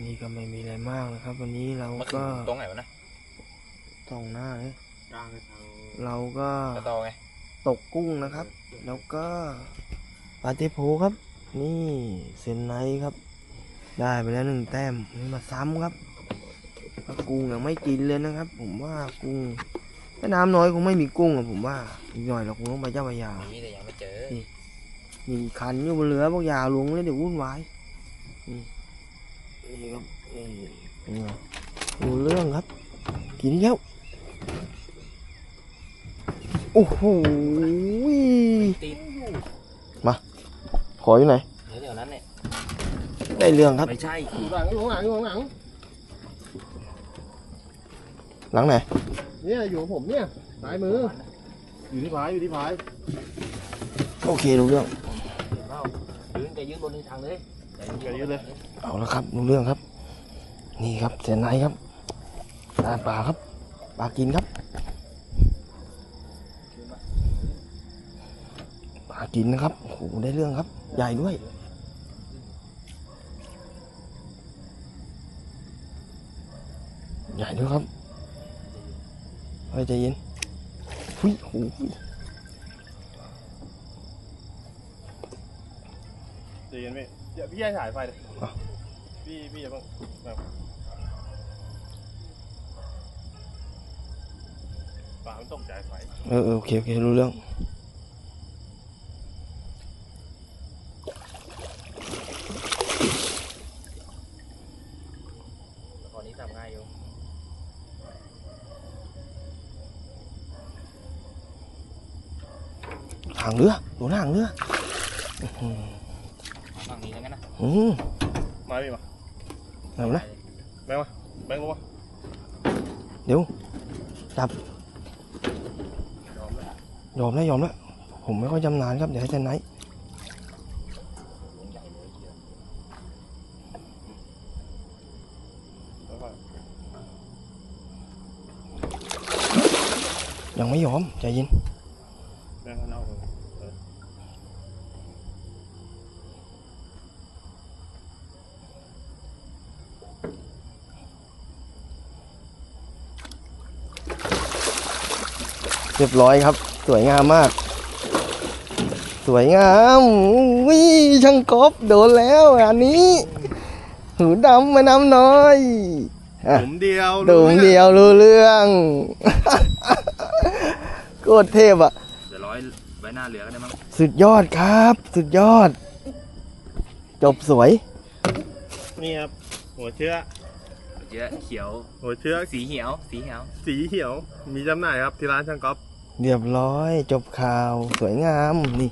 นี่ก็ไม่มีอะไรมากนะครับ วันนี้เราเมื่อคืก็นตรงไหนวะนะส่องหน้าเลยกลางไปทางเราก็กระตอไงตกกุ้งนะครับ แล้วก็ปลาเทโพครับ นี่เซนไนท์ครับ ได้ไปแล้วหนึ่งแต้มนี่มาซ้ำครับปลากุ้งยังไม่กินเลยนะครับ ผมว่ากุ้งถ้าน้ำน้อยคงไม่มีกุ้งอะผมว่าอีกหน่อยเราคงต้องไปเจ้าพระยามีแต่ยังไม่เจอมีคันอยู่บนเรือพวกยาลวงเลยเดี๋ยววุ่นวายนี่ นี่ครับนี่เป็นไงดูเรื่องครับ กินแล้วโอ้โหตีนขออยู่ไหนเดี๋ยวนั้นเนี่ยได้เรื่องครับ ไม่ใช่หลังอยู่ข้างหลังอยู่ข้างหลังหลังไหน เนี่ยอยู่ผมเนี่ยซ้ายมือ อยู่ที่พายอยู่ที่พาย โอเครู้เรื่องเอ้ายืนแต่ยืนบนทางเลย เอาละครับรู้เรื่องครับ นี่ครับเสนไนครับดานปลาครับปลากินครับปลากินนะครับโอ้โหได้เรื่องครับ ใหญ่ด้วยใหญ่ด้วยครับเฮ้ยใจเย็นหุ้ยโอ้โห ใจเย็นพี่เดี๋ยวพี่ให้ถ่ายไฟเลยพี่พี่อย่าเพิ่งแบบปากมันตกใจไฟเออเออโอเคโอเครู้เรื่อง ตอนนี้ทำง่ายอยู่หางเรือโดนหางเรืออื้อหือ ฝั่งนี้แล้วกันนะอืมมาพี่มาเอานะแบงค์มาแบงค์ลงมาเดี๋ยวยอมแล้วยอมแล้วยอมแล้ว ผมไม่ค่อยจำนานครับ เดี๋ยวให้เจนไนท์หลวงใหญ่เลยเชียวแล้วก็ยังไม่ยอมใจเย็นแบงค์เอาเลย เออเรียบร้อยครับ สวยงามมาก สวยงามวิช่างกบโดนแล้วอันนี้ หูดำมาน้ำน้อยอะหลุมเดียวดูมเดียวรู้เรื่องโคตรเทพอะเดี๋ยวร้อยไว้หน้าเรือก็ได้มั้งสุดยอดครับ สุดยอด จบสวย นี่ครับ หัวเชื้อ เยอะเขียว หัวเชื้อสีเหียว สีเหียว สีเขียว มีจำหน่ายครับที่ร้านช่างก๊อฟเรียบร้อยจบข่าว สวยงามนี่